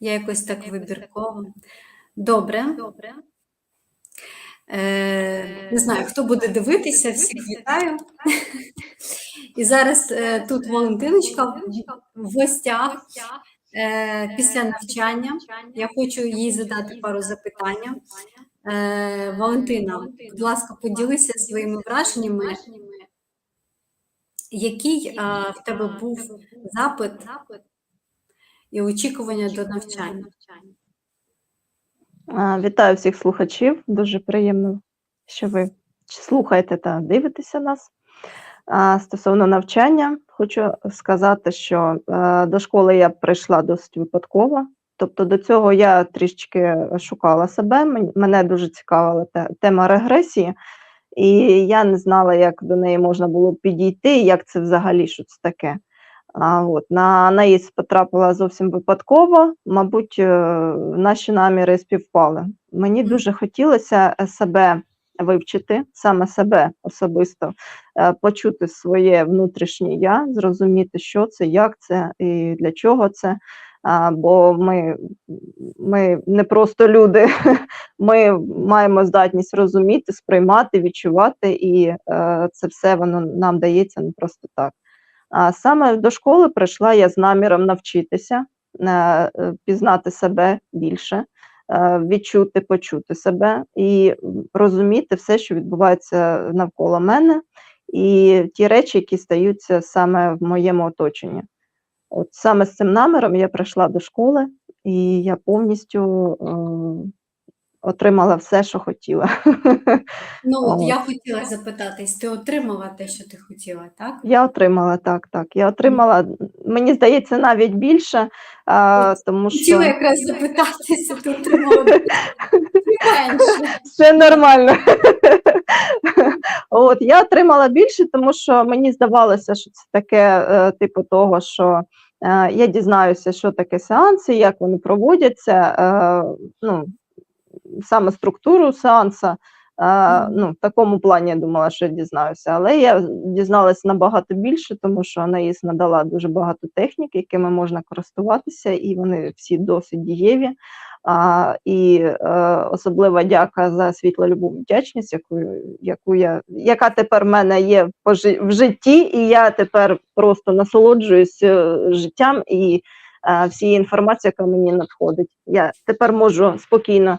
Я якось так вибірково. Добре. Е, не знаю, хто буде дивитися, всіх вітаю. І зараз е, тут Валентиночка в- в гостях е, після навчання. Я хочу їй задати пару запитань. Е, Валентина, будь ласка, поділися своїми враженнями. Який е, в тебе був запит і очікування до навчання? Вітаю всіх слухачів. Дуже приємно, що ви слухаєте та дивитеся нас. Стосовно навчання, хочу сказати, що до школи я прийшла досить випадково. Тобто до цього я трішечки шукала себе. мен- Мене дуже цікавила тема регресії, і я не знала, як до неї можна було підійти, як це взагалі що це таке. А, от, на наїзд потрапила зовсім випадково, мабуть, е, наші наміри співпали. Мені дуже хотілося е, себе вивчити, саме себе особисто, е, почути своє внутрішнє я, зрозуміти, що це, як це і для чого це. А, бо ми, ми не просто люди, ми маємо здатність розуміти, сприймати, відчувати, і е, це все воно нам дається не просто так. А саме до школи прийшла я з наміром навчитися, е, е, пізнати себе більше, е, відчути, почути себе і розуміти все, що відбувається навколо мене, і ті речі, які стаються саме в моєму оточенні. От саме з цим наміром я прийшла до школи, і я повністю отримала все, що хотіла. Ну, от я хотіла запитатись, ти отримала те, що ти хотіла, так? Я отримала так, так. Я отримала, мені здається, навіть більше, а, тому що Хотіла якраз запитатися, ти отримала менше. все нормально. От я отримала більше, тому що мені здавалося, що це таке, е, типу того, що е, я дізнаюся, що таке сеанси, як вони проводяться, е, ну, саме структуру сеанса. Е, ну, в такому плані я думала, що я дізнаюся. Але я дізналася набагато більше, тому що Анаїс надала дуже багато технік, якими можна користуватися, і вони всі досить дієві. А, і е, особлива дяка за світло любов вдячність, яку, яку я, яка тепер в мене є в житті, і я тепер просто насолоджуюсь е, життям і е, всією інформацією, яка мені надходить. Я тепер можу спокійно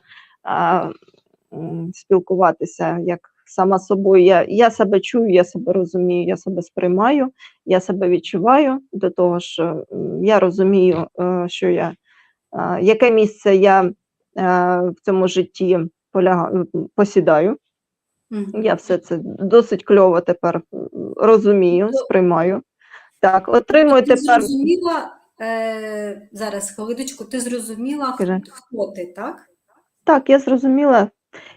спілкуватися як сама собою. Я, я себе чую, я себе розумію, я себе сприймаю, я себе відчуваю до того, що я розумію, е, що я яке місце я е, в цьому житті поляга... посідаю. Я все це досить кльово тепер розумію, Ну, сприймаю. Так, отримую Ти тепер. зрозуміла, е, зараз хвилиночку, ти зрозуміла, Скажи. хто ти, так? Так, я зрозуміла.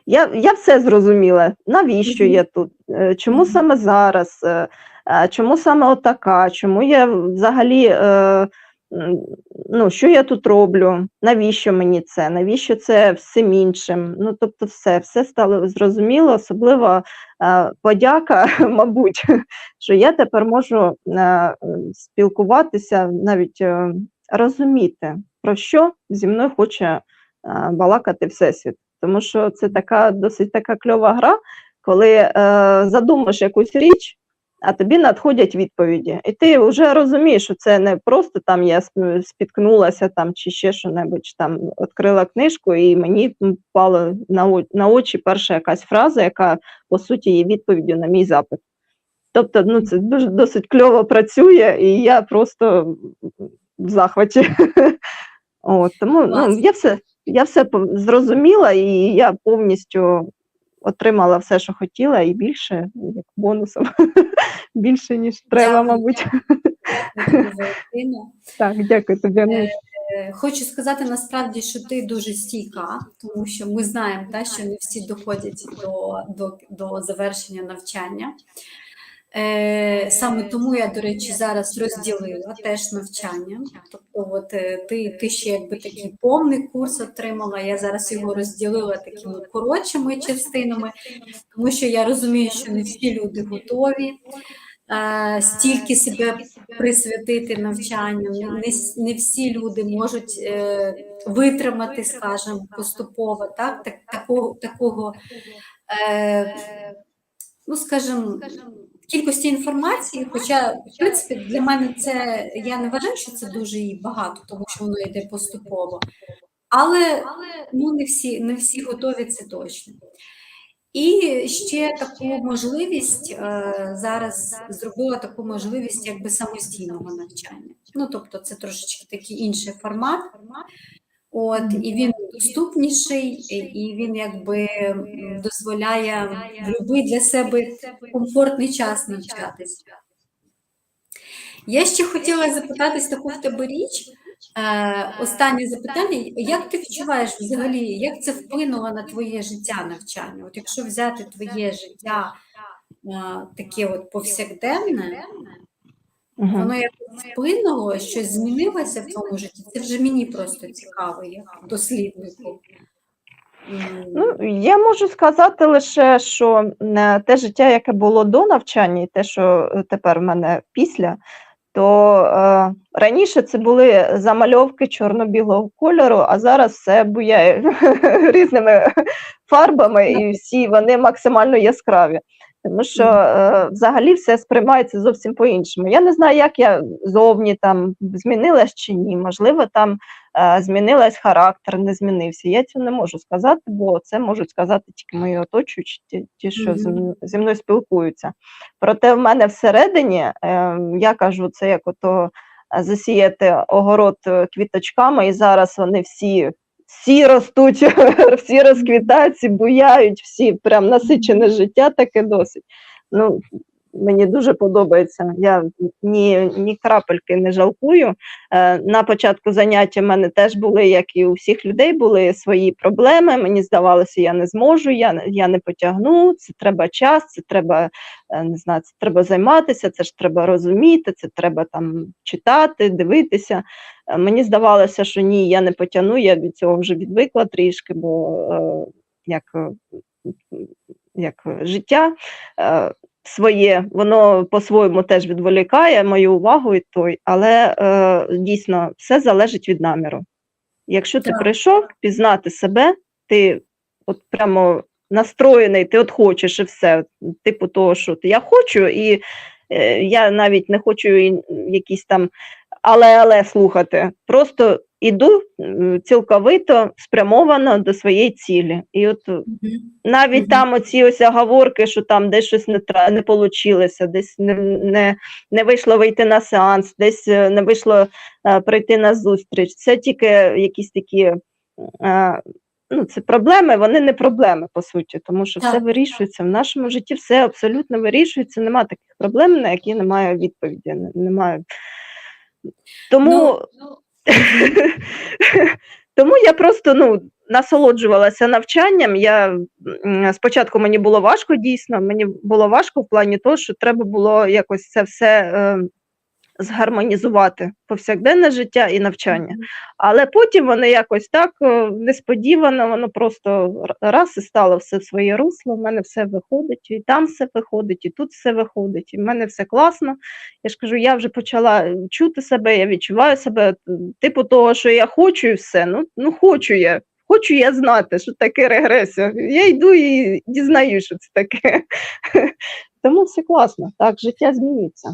Я, я все зрозуміла. Навіщо я тут? Е, Чому саме зараз? Е, е, Чому саме отака? Чому я взагалі, ну, що я тут роблю? Навіщо мені це? Навіщо це всім іншим? Ну, тобто, все, все стало зрозуміло, особливо е, подяка, мабуть, що я тепер можу е, спілкуватися, навіть е, розуміти, про що зі мною хоче балакати Всесвіт. Тому що це така досить така кльова гра, коли е, задумаєш якусь річ, а тобі надходять відповіді. І ти вже розумієш, що це не просто там я спіткнулася там чи ще що-небудь, чи там відкрила книжку, і мені впала на, на очі перша якась фраза, яка по суті є відповіддю на мій запит. Тобто, ну це дуже досить кльово працює, і я просто в захваті. От, тому ну, я все, я все зрозуміла, і я повністю отримала все, що хотіла, і більше як бонусом. більше, ніж треба, мабуть. Дякую, Так, дякую тобі. Е, Хочу сказати насправді, що ти дуже стійка, тому що ми знаємо, та, що не всі доходять до, до, до завершення навчання. Е, саме тому я, до речі, зараз розділила теж навчання. Тобто, от е, ти, ти ще якби такий повний курс отримала. Я зараз його розділила такими коротшими частинами, тому що я розумію, що не всі люди готові. е, стільки себе присвятити навчанню. Не, не, всі люди можуть е, витримати, скажімо, поступово, так, так такого, такого е, ну, скажімо, кількості інформації. Хоча, в принципі, для мене це я не вважаю, що це дуже і багато, тому що воно йде поступово. Але ну, не всі, не всі готові це точно. І ще таку можливість е, зараз зробила таку можливість якби самостійного навчання. Ну, тобто, це трошечки такий інший формат. От, і він доступніший, і- він якби дозволяє в будь-який для себе комфортний час навчатись. Я ще хотіла запитатись таку в тебе річ. Е, останнє запитання: як ти відчуваєш взагалі, як це вплинуло на твоє життя навчання? От якщо взяти твоє життя е, таке от повсякденне, Мгм. воно якось вплинуло, щось змінилося в твоєму житті? Це вже мені просто цікаво, як досліднику. Ну, я можу сказати лише, що е, те життя, яке було до навчання, і те, що е, тепер в мене після, то е, раніше це були замальовки чорно-білого кольору, а зараз все буяє різними фарбами, і всі вони максимально яскраві. Тому що е, взагалі все сприймається зовсім по-іншому. Я не знаю, як я зовні там змінилась чи ні. Можливо, там е, змінилась характер, не змінився. Я цього не можу сказати, бо це можуть сказати тільки мої оточуючі, ті, ті що Мгм. м- зі мною спілкуються. Проте в мене всередині, е, я кажу, це як ото е, засіяти огород е, квіточками, і зараз вони всі. Всі ростуть, всі розквітають, всі буяють, всі прям насичене життя таке досить. Ну, мені дуже подобається. Я ні, ні крапельки не жалкую. Е, На початку заняття в мене теж були, як і у всіх людей, були свої проблеми. Мені здавалося, я не зможу, я, я не потягну, це треба час, це треба е, не знаю, це треба займатися, це ж треба розуміти, це треба там читати, дивитися. Е, Мені здавалося, що ні, я не потягну, я від цього вже відвикла трішки, бо як, як життя своє, воно по-своєму теж відволікає мою увагу і той, але е, дійсно все залежить від наміру. Якщо ти Так. прийшов пізнати себе, ти от прямо настроєний, ти от хочеш і все, типу того, що ти я хочу, і е, я навіть не хочу і якісь там але-але слухати. Просто іду цілковито спрямовано до своєї цілі. І от навіть Мгм. там оці ось оговорки, що там десь щось не не получилося, десь не, не, не вийшло вийти на сеанс, десь е, не вийшло е, прийти на зустріч. Це тільки якісь такі. Е, Ну, це проблеми, вони не проблеми, по суті, тому що все вирішується в нашому житті, все абсолютно вирішується. Немає таких проблем, на які немає відповіді. Немає. Тому Ну, тому я просто ну, насолоджувалася навчанням. Я спочатку мені було важко, дійсно, мені було важко в плані того, що треба було якось це все е, згармонізувати повсякденне життя і навчання. Але потім воно якось так е, несподівано, воно просто раз і стало все в своє русло. в мене все виходить, і там все виходить, і тут все виходить. І в мене все класно. Я ж кажу, я вже почала чути себе, я відчуваю себе, типу того, що я хочу і все. Ну, ну хочу я. Хочу я знати, що таке регресія. Я йду і дізнаюся, що це таке. Тому все класно. Так, життя змінюється.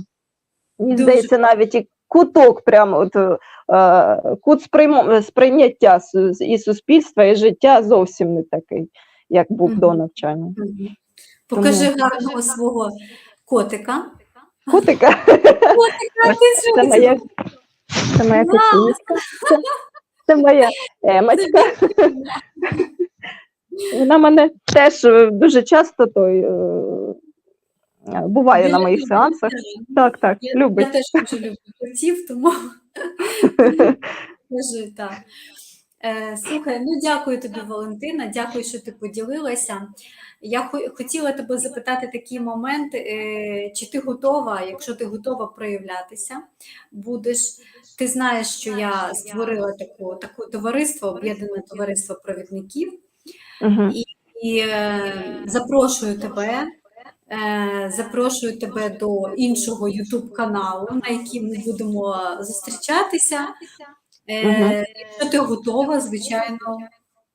Мені Дуже. здається, навіть і куток, прямо от, е, кут сприйняття і суспільства, і життя зовсім не такий, як був до Мгм. навчання. Мгм. Покажи Тому- гарного свого котика. Котика, А ти це моя, це моя котиночка. Це, це моя емочка. Вона мене теж е, дуже часто той, е, буває на моїх сеансах. Так, так, Я, любить. я теж дуже люблю котів, тому кажи так. Е, слухай, ну дякую тобі, Валентина. Дякую, що ти поділилася. Я хотіла тебе запитати такий момент, е, чи ти готова, якщо ти готова проявлятися, будеш. Ти знаєш, що я створила таку, таке товариство, об'єднане товариство провідників. Мгм. І е, запрошую тебе Запрошую тебе до іншого YouTube каналу, на яким ми будемо зустрічатися. Е, Мгм. Якщо ти готова, звичайно,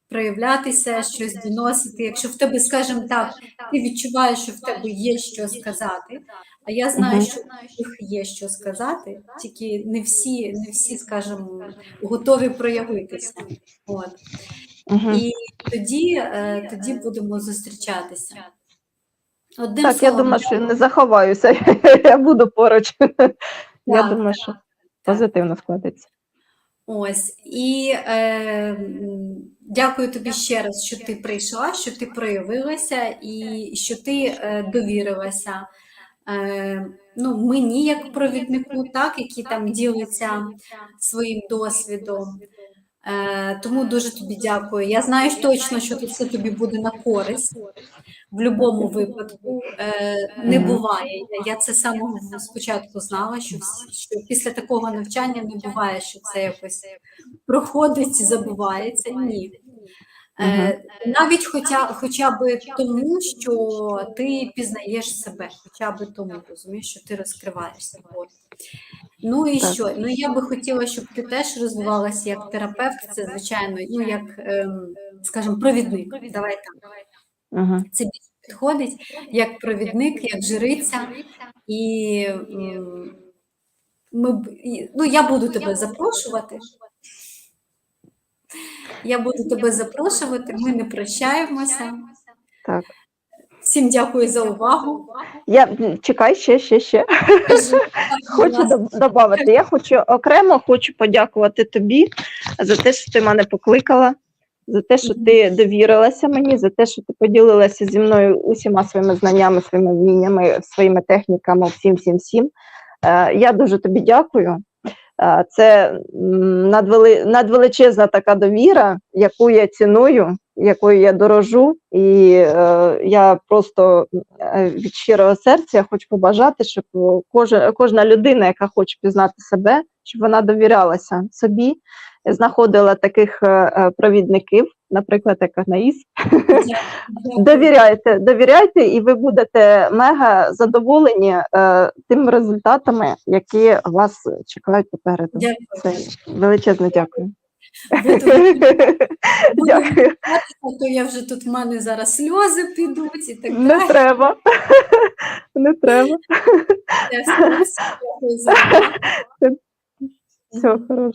проявлятися, щось доносити. Якщо в тебе, скажімо так, ти відчуваєш, що в тебе є що сказати, а я знаю, що всіх є що сказати, тільки не всі, не всі, скажімо, готові проявитися. От. І тоді, е, тоді будемо зустрічатися. Одним Так, я думаю, що не заховаюся, я буду поруч. Я думаю, що позитивно складеться. Ось і е, дякую тобі ще раз, що ти прийшла, що ти проявилася і що ти е, довірилася. Е, ну, мені як провіднику, так, які там діляться своїм досвідом. Е, тому дуже тобі дякую. Я знаю точно, що тут все тобі буде на користь в будь-якому випадку. Е, не буває. Я це саме самого спочатку знала, що, що після такого навчання не буває, що це якось проходить і забувається. Ні. Е, навіть хоча, хоча б тому, що ти пізнаєш себе, хоча б тому, розумієш, що ти розкриваєшся. Ну і Так. що? Ну я би хотіла, щоб ти теж розвивалася як терапевт, це звичайно, ну як, ем, скажімо, провідник. Давай так. Угу. Це більше підходить як провідник, як жриця, і м, ми ну, я буду тебе запрошувати. Я буду тебе запрошувати, ми не прощаємося. Так. Всім дякую за увагу. Я чекай ще, ще, ще. Хочу додати. Я хочу окремо хочу подякувати тобі за те, що ти мене покликала, за те, що ти довірилася мені, за те, що ти поділилася зі мною усіма своїми знаннями, своїми вміннями, своїми техніками, всім, всім, всім. Е, Я дуже тобі дякую. Це надвели, надвеличезна така довіра, яку я ціную, якою я дорожу, і е, я просто е, від щирого серця хочу побажати, щоб кожна, людина, яка хоче пізнати себе, щоб вона довірялася собі, знаходила таких е, провідників, наприклад, як Анаїс. Довіряйте, довіряйте, і ви будете мега задоволені е, тими результатами, які вас чекають попереду. Дякую. Це величезне дякую. Дякую. то я вже тут в мене зараз сльози підуть і так далі. Не треба. Не треба. Все, все,